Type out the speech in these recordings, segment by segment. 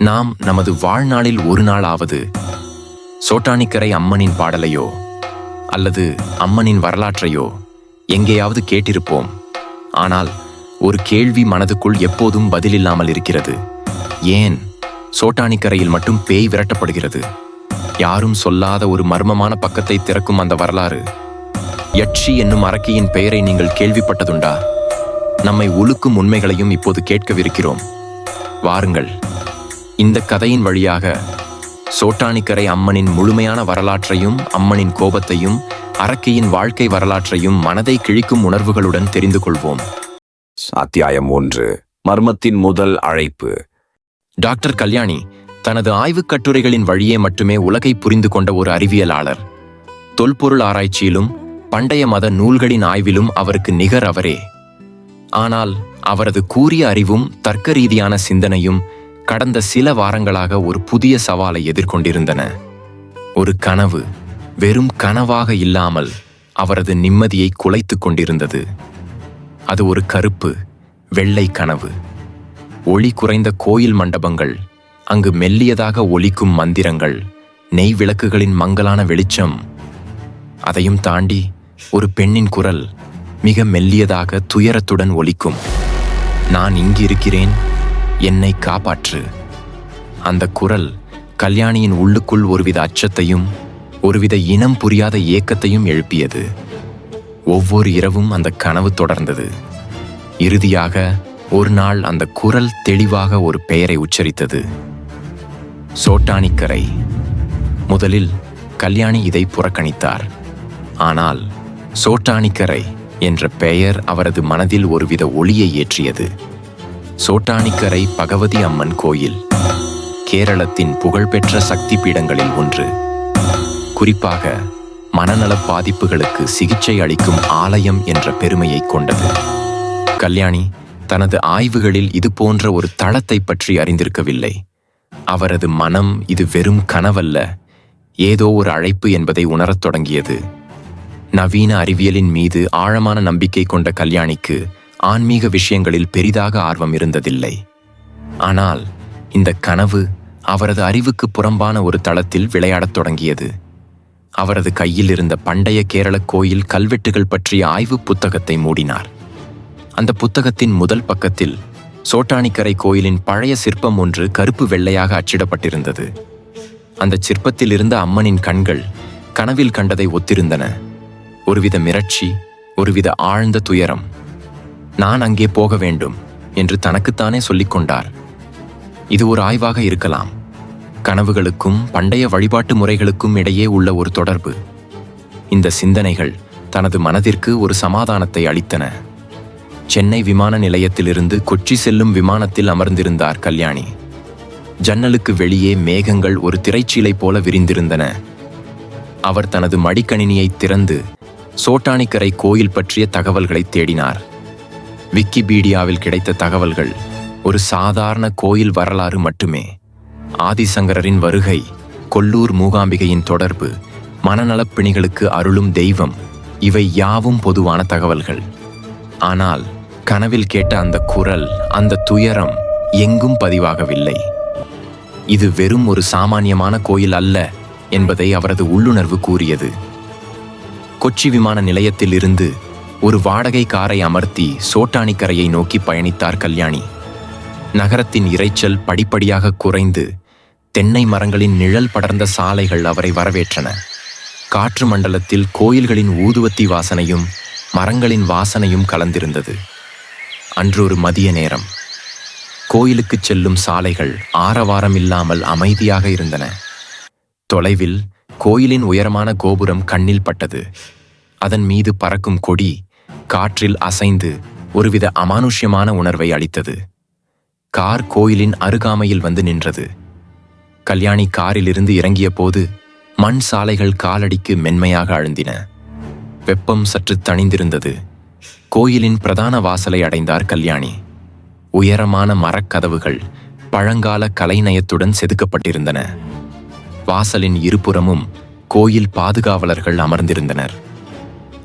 நாம் நமது வாழ்நாளில் ஒரு நாளாவது சோட்டானிக்கரை அம்மனின் பாடலையோ அல்லது அம்மனின் வரலாற்றையோ எங்கேயாவது கேட்டிருப்போம். ஆனால் ஒரு கேள்வி மனதுக்குள் எப்போதும் பதிலில்லாமல் இருக்கிறது. ஏன் சோட்டானிக்கரையில் மட்டும் பேய் விரட்டப்படுகிறது? யாரும் சொல்லாத ஒரு மர்மமான பக்கத்தை திறக்கும் அந்த வரலாறு. யட்சி என்னும் அரக்கியின் பெயரை நீங்கள் கேள்விப்பட்டதுண்டா? நம்மை உலுக்கும் உண்மைகளையும் இப்போது கேட்கவிருக்கிறோம். வாருங்கள். இந்த கதையின் வழியாக சோட்டானிக்கரை அம்மனின் முழுமையான வரலாற்றையும் அம்மனின் கோபத்தையும் அரக்கியின் வாழ்க்கை வரலாற்றையும் மனதை கிழிக்கும் உணர்வுகளுடன் தெரிந்து கொள்வோம். அத்தியாயம் ஒன்று. மர்மத்தின் முதல் அழைப்பு. டாக்டர் கல்யாணி தனது ஆய்வுக் கட்டுரைகளின் வழியே மட்டுமே உலகை புரிந்து கொண்ட ஒரு அறிவியலாளர். தொல்பொருள் ஆராய்ச்சியிலும் பண்டைய மத நூல்களின் ஆய்விலும் அவருக்கு நிகர் அவரே. ஆனால் அவரது கூரிய அறிவும் தர்க்க ரீதியான சிந்தனையும் கடந்த சில வாரங்களாக ஒரு புதிய சவாலை எதிர்கொண்டிருந்தன. ஒரு கனவு வெறும் கனவாக இல்லாமல் அவரது நிம்மதியை குலைத்துக் கொண்டிருந்தது. அது ஒரு கருப்பு வெள்ளை கனவு. ஒளி குறைந்த கோயில் மண்டபங்கள் அங்கு மெல்லியதாக ஒலிக்கும் மந்திரங்கள் நெய் விளக்குகளின் மங்கலான வெளிச்சம். அதையும் தாண்டி ஒரு பெண்ணின் குரல் மிக மெல்லியதாக துயரத்துடன் ஒலிக்கும். நான் இங்கு இருக்கிறேன் என்னை காப்பாற்று. அந்த குரல் கல்யாணியின் உள்ளுக்குள் ஒருவித அச்சத்தையும் ஒருவித இனம் புரியாத ஏக்கத்தையும் எழுப்பியது. ஒவ்வொரு இரவும் அந்த கனவு தொடர்ந்தது. இறுதியாக ஒரு நாள் அந்த குரல் தெளிவாக ஒரு பெயரை உச்சரித்தது. சோட்டானிக்கரை. முதலில் கல்யாணி இதை புறக்கணித்தார். ஆனால் சோட்டானிக்கரை என்ற பெயர் அவரது மனதில் ஒருவித ஒளியை ஏற்றியது. சோட்டானிக்கரை பகவதி அம்மன் கோயில் கேரளத்தின் புகழ்பெற்ற சக்தி பீடங்களில் ஒன்று. குறிப்பாக மனநலப் பாதிப்புகளுக்கு சிகிச்சை அளிக்கும் ஆலயம் என்ற பெருமையை கொண்டது. கல்யாணி தனது ஆய்வுகளில் இது போன்ற ஒரு தளத்தை பற்றி அறிந்திருக்கவில்லை. அவரது மனம் இது வெறும் கனவல்ல ஏதோ ஒரு அழைப்பு என்பதை உணரத் தொடங்கியது. நவீன அறிவியலின் மீது ஆழமான நம்பிக்கை கொண்ட கல்யாணிக்கு ஆன்மீக விஷயங்களில் பெரிதாக ஆர்வம் இருந்ததில்லை. ஆனால் இந்த கனவு அவரது அறிவுக்கு புறம்பான ஒரு தளத்தில் விளையாடத் தொடங்கியது. அவரது கையில் இருந்த பண்டைய கேரள கோயில் கல்வெட்டுகள் பற்றிய ஆய்வு புத்தகத்தை மூடினார். அந்த புத்தகத்தின் முதல் பக்கத்தில் சோட்டானிக்கரை கோயிலின் பழைய சிற்பம் ஒன்று கருப்பு வெள்ளையாக அச்சிடப்பட்டிருந்தது. அந்த சிற்பத்தில் இருந்த அம்மனின் கண்கள் கனவில் கண்டதை ஒத்திருந்தன. ஒருவித மிரட்சி ஒருவித ஆழ்ந்த துயரம் நான் அங்கே போக வேண்டும் என்று தனக்குத்தானே சொல்லிக்கொண்டார் இது ஒரு ஆய்வாக இருக்கலாம். கனவுகளுக்கும் பண்டைய வழிபாட்டு முறைகளுக்கும் இடையே உள்ள ஒரு தொடர்பு. இந்த சிந்தனைகள் தனது மனதிற்கு ஒரு சமாதானத்தை அளித்தன. சென்னை விமான நிலையத்திலிருந்து கொச்சி செல்லும் விமானத்தில் அமர்ந்திருந்தார் கல்யாணி. ஜன்னலுக்கு வெளியே மேகங்கள் ஒரு திரைச்சீலை போல விரிந்திருந்தன. அவர் தனது மடிக்கணினியை திறந்து சோட்டானிக்கரை கோயில் பற்றிய தகவல்களை தேடினார். விக்கிபீடியாவில் கிடைத்த தகவல்கள் ஒரு சாதாரண கோயில் வரலாறு மட்டுமே. ஆதிசங்கரரின் வருகை கொல்லூர் மூகாம்பிகையின் தொடர்பு மனநலப் பிணிகளுக்கு அருளும் தெய்வம் இவை யாவும் பொதுவான தகவல்கள். ஆனால் கனவில் கேட்ட அந்த குரல் அந்த துயரம் எங்கும் பதிவாகவில்லை. இது வெறும் ஒரு சாமானியமான கோயில் அல்ல என்பதை அவரது உள்ளுணர்வு கூறியது. கொச்சி விமான நிலையத்தில் இருந்து ஒரு வாடகை காரை அமர்த்தி சோட்டானிக்கரையை நோக்கி பயணித்தார் கல்யாணி. நகரத்தின் இரைச்சல் படிப்படியாக குறைந்து தென்னை மரங்களின் நிழல் படர்ந்த சாலைகள் அவரை வரவேற்றன. காற்று மண்டலத்தில் கோயில்களின் ஊதுவத்தி வாசனையும் மரங்களின் வாசனையும் கலந்திருந்தது. அன்று ஒரு மதிய நேரம். கோயிலுக்குச் செல்லும் சாலைகள் ஆரவாரம் இல்லாமல் அமைதியாக இருந்தன. தொலைவில் கோயிலின் உயரமான கோபுரம் கண்ணில் பட்டது. அதன் மீது பறக்கும் கொடி காற்றில் அசைந்து ஒருவித அமானுஷ்யமான உணர்வை அளித்தது. கார் கோயிலின் அருகாமையில் வந்து நின்றது. கல்யாணி காரிலிருந்து இறங்கிய போது மண் சாலைகள் காலடிக்கு மென்மையாக அழுந்தின. வெப்பம் சற்று தணிந்திருந்தது. கோயிலின் பிரதான வாசலை அடைந்தார் கல்யாணி. உயரமான மரக்கதவுகள் பழங்கால கலைநயத்துடன் செதுக்கப்பட்டிருந்தன. வாசலின் இருபுறமும் கோயில் பாதுகாவலர்கள் அமர்ந்திருந்தனர்.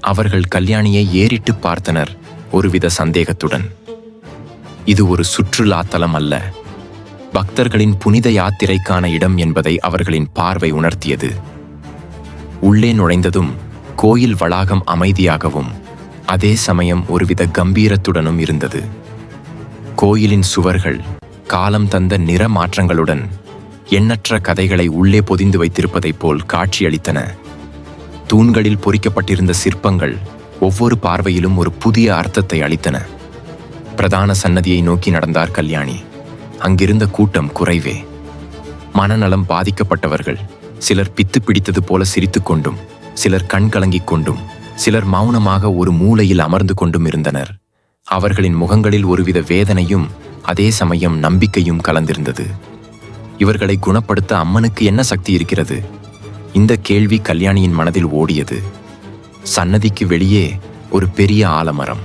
அவர்கள் கல்யாணியை ஏறிட்டு பார்த்தனர் ஒருவித சந்தேகத்துடன். இது ஒரு சுற்றுலா தலம் அல்ல. பக்தர்களின் புனித யாத்திரைக்கான இடம் என்பதை அவர்களின் பார்வை உணர்த்தியது. உள்ளே நுழைந்ததும் கோயில் வளாகம் அமைதியாகவும் அதே சமயம் ஒருவித கம்பீரத்துடனும் இருந்தது. கோயிலின் சுவர்கள் காலம் தந்த நிற மாற்றங்களுடன் எண்ணற்ற கதைகளை உள்ளே பொதிந்து வைத்திருப்பதைப் போல் காட்சியளித்தன. தூண்களில் பொறிக்கப்பட்டிருந்த சிற்பங்கள் ஒவ்வொரு பார்வையிலும் ஒரு புதிய அர்த்தத்தை அளித்தன. பிரதான சன்னதியை நோக்கி நடந்தார் கல்யாணி. அங்கிருந்த கூட்டம் குறைவே. மனநலம் பாதிக்கப்பட்டவர்கள் சிலர் பித்து பிடித்தது போல சிரித்து கொண்டும் சிலர் கண் கலங்கிக் கொண்டும் சிலர் மௌனமாக ஒரு மூலையில் அமர்ந்து கொண்டும் இருந்தனர். அவர்களின் முகங்களில் ஒருவித வேதனையும் அதே சமயம் நம்பிக்கையும் கலந்திருந்தது. இவர்களை குணப்படுத்த அம்மனுக்கு என்ன சக்தி இருக்கிறது? இந்த கேள்வி கல்யாணியின் மனதில் ஓடியது. சன்னதிக்கு வெளியே ஒரு பெரிய ஆலமரம்.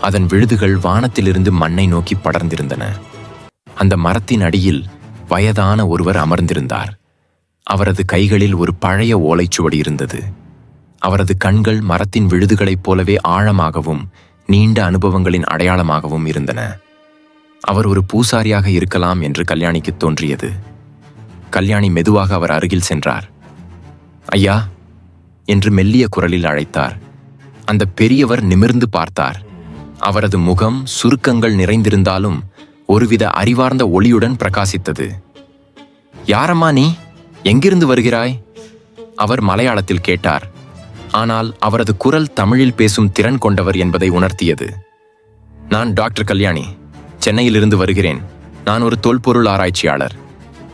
அதன் விழுதுகள் வானத்திலிருந்து மண்ணை நோக்கி படர்ந்திருந்தன. அந்த மரத்தின் அடியில் வயதான ஒருவர் அமர்ந்திருந்தார். அவரது கைகளில் ஒரு பழைய ஓலைச்சுவடி இருந்தது. அவரது கண்கள் மரத்தின் விழுதுகளைப் போலவே ஆழமாகவும் நீண்ட அனுபவங்களின் அடையாளமாகவும் இருந்தன. அவர் ஒரு பூசாரியாக இருக்கலாம் என்று கல்யாணிக்கு தோன்றியது. கல்யாணி மெதுவாக அவர் அருகில் சென்றார். ஐயா! என்று மெல்லிய குரலில் அழைத்தார். அந்த பெரியவர் நிமிர்ந்து பார்த்தார். அவரது முகம் சுருக்கங்கள் நிறைந்திருந்தாலும் ஒருவித அறிவார்ந்த ஒளியுடன் பிரகாசித்தது. யாரம்மா நீ? எங்கிருந்து வருகிறாய்? அவர் மலையாளத்தில் கேட்டார். ஆனால் அவரது குரல் தமிழில் பேசும் திறன் கொண்டவர் என்பதை உணர்த்தியது. நான் டாக்டர் கல்யாணி. சென்னையிலிருந்து வருகிறேன். நான் ஒரு தொல்பொருள் ஆராய்ச்சியாளர்.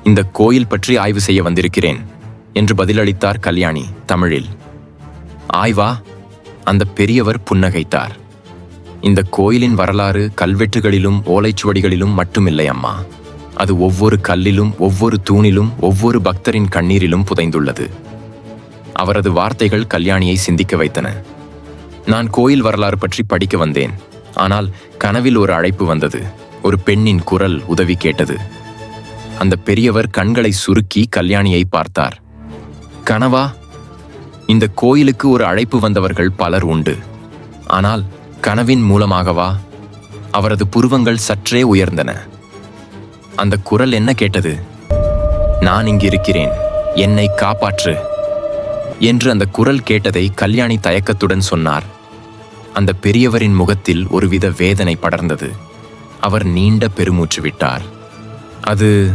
இந்த கோயில் பற்றி ஆய்வு செய்ய வந்திருக்கிறேன். என்று பதிலளித்தார் கல்யாணி தமிழில். ஆய்வா அந்த பெரியவர் புன்னகைத்தார். இந்த கோயிலின் வரலாறு கல்வெட்டுகளிலும் ஓலைச்சுவடிகளிலும் மட்டுமில்லை அம்மா. அது ஒவ்வொரு கல்லிலும் ஒவ்வொரு தூணிலும் ஒவ்வொரு பக்தரின் கண்ணீரிலும் புதைந்துள்ளது. அவரது வார்த்தைகள் கல்யாணியை சிந்திக்க வைத்தன. நான் கோயில் வரலாறு பற்றி படிக்க வந்தேன். ஆனால் கனவில் ஒரு அழைப்பு வந்தது. ஒரு பெண்ணின் குரல் உதவி கேட்டது. அந்த பெரியவர் கண்களை சுருக்கி கல்யாணியை பார்த்தார். கனவா இந்த கோயிலுக்கு ஒரு அழைப்பு வந்தவர்கள் பலர் உண்டு. ஆனால் கனவின் மூலமாகவா? அவரது புருவங்கள் சற்றே உயர்ந்தன. அந்த குரல் என்ன கேட்டது? நான் இங்கிருக்கிறேன் என்னை காப்பாற்று என்று அந்த குரல் கேட்டதை கல்யாணி தயக்கத்துடன் சொன்னார். அந்த பெரியவரின் முகத்தில் ஒருவித வேதனை படர்ந்தது. அவர் நீண்ட பெருமூச்சு விட்டார். அது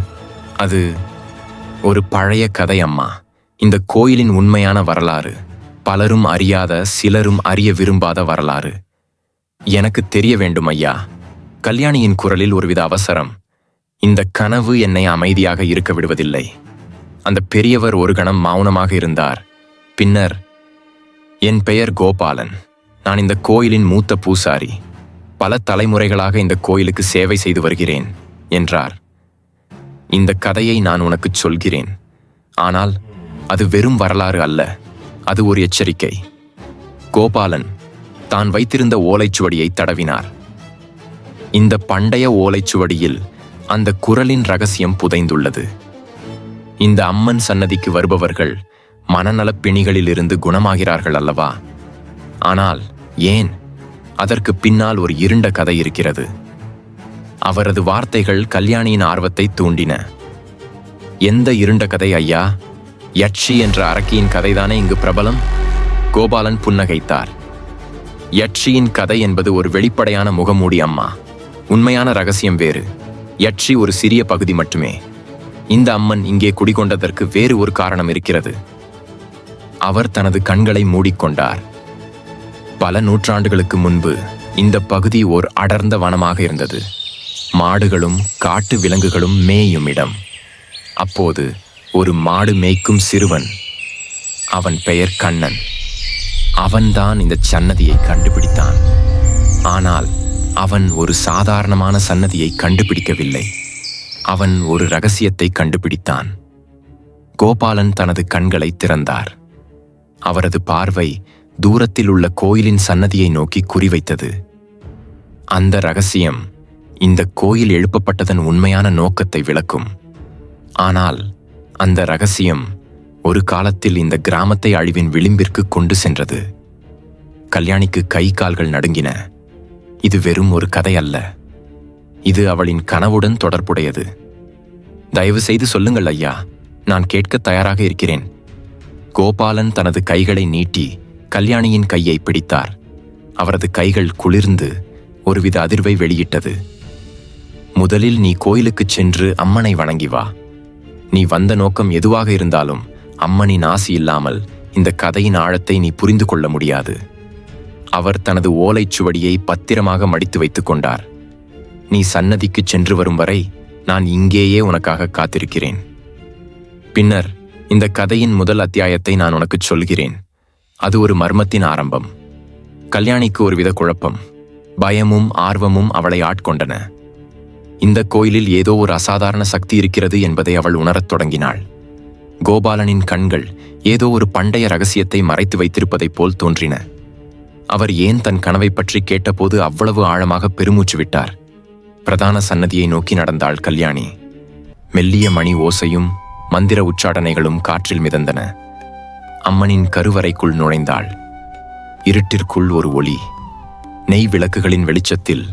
அது ஒரு பழைய கதை அம்மா. இந்த கோயிலின் உண்மையான வரலாறு பலரும் அறியாத சிலரும் அறிய விரும்பாத வரலாறு. எனக்கு தெரிய வேண்டும் ஐயா. கல்யாணியின் குரலில் ஒருவித அவசரம். இந்த கனவு என்னை அமைதியாக இருக்க விடுவதில்லை. அந்த பெரியவர் ஒரு கணம் மௌனமாக இருந்தார். பின்னர் என் பெயர் கோபாலன். நான் இந்த கோயிலின் மூத்த பூசாரி. பல தலைமுறைகளாக இந்த கோயிலுக்கு சேவை செய்து வருகிறேன் என்றார். இந்த கதையை நான் உனக்குச் சொல்கிறேன். ஆனால் அது வெறும் வரலாறு அல்ல. அது ஒரு எச்சரிக்கை. கோபாலன் தான் வைத்திருந்த ஓலைச்சுவடியை தடவினார். இந்த பண்டைய ஓலைச்சுவடியில் அந்த குரலின் ரகசியம் புதைந்துள்ளது. இந்த அம்மன் சன்னதிக்கு வருபவர்கள் மனநலப் பிணிகளிலிருந்து குணமாகிறார்கள் அல்லவா? ஆனால் ஏன்? அதற்கு பின்னால் ஒரு இருண்ட கதை இருக்கிறது. அவரது வார்த்தைகள் கல்யாணியின் ஆர்வத்தை தூண்டின. எந்த இருண்ட கதை ஐயா? யட்சி என்ற அரக்கியின் கதைதானே இங்கு பிரபலம்? கோபாலன் புன்னகைத்தார். யட்சியின் கதை என்பது ஒரு வெளிப்படையான முகமூடி அம்மா. உண்மையான ரகசியம் வேறு. யட்சி ஒரு சிறிய பகுதி மட்டுமே. இந்த அம்மன் இங்கே குடிகொண்டதற்கு வேறு ஒரு காரணம் இருக்கிறது. அவர் தனது கண்களை மூடிக்கொண்டார். பல நூற்றாண்டுகளுக்கு முன்பு இந்த பகுதி ஓர் அடர்ந்த வனமாக இருந்தது. மாடுகளும் காட்டு விலங்குகளும் மேயும் இடம் அப்போது ஒரு மாடு மேய்க்கும் சிறுவன். அவன் பெயர் கண்ணன். அவன்தான் இந்த சன்னதியை கண்டுபிடித்தான். ஆனால் அவன் ஒரு சாதாரணமான சன்னதியை கண்டுபிடிக்கவில்லை. அவன் ஒரு ரகசியத்தை கண்டுபிடித்தான். கோபாலன் தனது கண்களை திறந்தார். அவரது பார்வை தூரத்தில் உள்ள கோயிலின் சன்னதியை நோக்கி குறிவைத்தது. அந்த ரகசியம் இந்த கோயில் எழுப்பப்பட்டதன் உண்மையான நோக்கத்தை விளக்கும். ஆனால் அந்த ரகசியம் ஒரு காலத்தில் இந்த கிராமத்தை அழிவின் விளிம்பிற்கு கொண்டு சென்றது. கல்யாணிக்கு கை கால்கள் நடுங்கின. இது வெறும் ஒரு கதை அல்ல. இது அவளின் கனவுடன் தொடர்புடையது. தயவு செய்து சொல்லுங்கள் ஐயா நான் கேட்க தயாராக இருக்கிறேன். கோபாலன் தனது கைகளை நீட்டி கல்யாணியின் கையை பிடித்தார். அவரது கைகள் குளிர்ந்து ஒருவித அதிர்வை வெளியிட்டது. முதலில் நீ கோயிலுக்குச் சென்று அம்மனை வணங்கி வா. நீ வந்த நோக்கம் எதுவாக இருந்தாலும் அம்மனின் ஆசி இல்லாமல் இந்த கதையின் ஆழத்தை நீ புரிந்து கொள்ள முடியாது. அவர் தனது ஓலைச் சுவடியை பத்திரமாக மடித்து வைத்துக் கொண்டார். நீ சன்னதிக்கு சென்று வரும் வரை நான் இங்கேயே உனக்காக காத்திருக்கிறேன். பின்னர் இந்த கதையின் முதல் அத்தியாயத்தை நான் உனக்குச் சொல்கிறேன். அது ஒரு மர்மத்தின் ஆரம்பம். கல்யாணிக்கு ஒருவித குழப்பம். பயமும் ஆர்வமும் அவளை ஆட்கொண்டன. இந்த கோயிலில் ஏதோ ஒரு அசாதாரண சக்தி இருக்கிறது என்பதை அவள் உணரத் தொடங்கினாள். கோபாலனின் கண்கள் ஏதோ ஒரு பண்டைய ரகசியத்தை மறைத்து வைத்திருப்பதைப் போல் தோன்றின. அவர் ஏன் தன் கனவைப் பற்றி கேட்டபோது அவ்வளவு ஆழமாக பெருமூச்சு விட்டார்? பிரதான சன்னதியை நோக்கி நடந்தாள் கல்யாணி. மெல்லிய மணி ஓசையும் மந்திர உச்சாடனைகளும் காற்றில் மிதந்தன. அம்மனின் கருவறைக்குள் நுழைந்தாள். இருட்டிற்குள் ஒரு ஒளி. நெய் விளக்குகளின் வெளிச்சத்தில்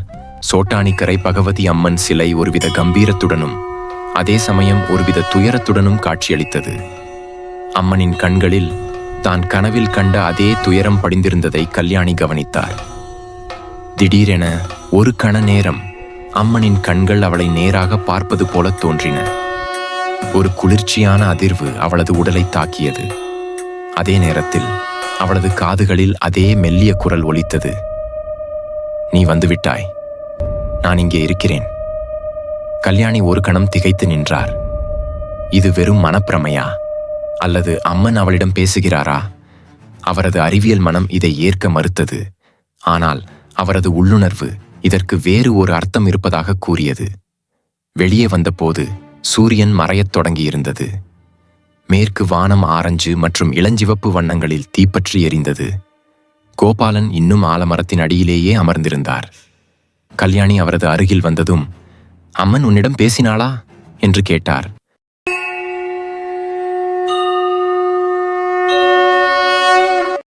சோட்டானிக்கரை பகவதி அம்மன் சிலை ஒருவித கம்பீரத்துடனும் அதே சமயம் ஒருவித துயரத்துடனும் காட்சியளித்தது. அம்மனின் கண்களில் தான் கனவில் கண்ட அதே துயரம் படிந்திருந்ததை கல்யாணி கவனித்தார். திடீரென ஒரு கண நேரம் அம்மனின் கண்கள் அவளை நேராக பார்ப்பது போல தோன்றின. ஒரு குளிர்ச்சியான அதிர்வு அவளது உடலை தாக்கியது. அதே நேரத்தில் அவளது காதுகளில் அதே மெல்லிய குரல் ஒலித்தது. நீ வந்துவிட்டாய் நான் இங்கே இருக்கிறேன். கல்யாணி ஒரு கணம் திகைத்து நின்றார். இது வெறும் மனப்பிரமையா? அல்லது அம்மன் அவளிடம் பேசுகிறாரா? அவரது அறிவியல் மனம் இதை ஏற்க மறுத்தது. ஆனால் அவரது உள்ளுணர்வு இதற்கு வேறு ஒரு அர்த்தம் இருப்பதாக கூறியது. வெளியே வந்தபோது சூரியன் மறையத் தொடங்கியிருந்தது. மேற்கு வானம் ஆரஞ்சு மற்றும் இளஞ்சிவப்பு வண்ணங்களில் தீப்பற்றி எரிந்தது. கோபாலன் இன்னும் ஆலமரத்தின் அடியிலேயே அமர்ந்திருந்தார். கல்யாணி அவரது அருகில் வந்ததும் அம்மன் உன்னிடம் பேசினாளா? என்று கேட்டார்.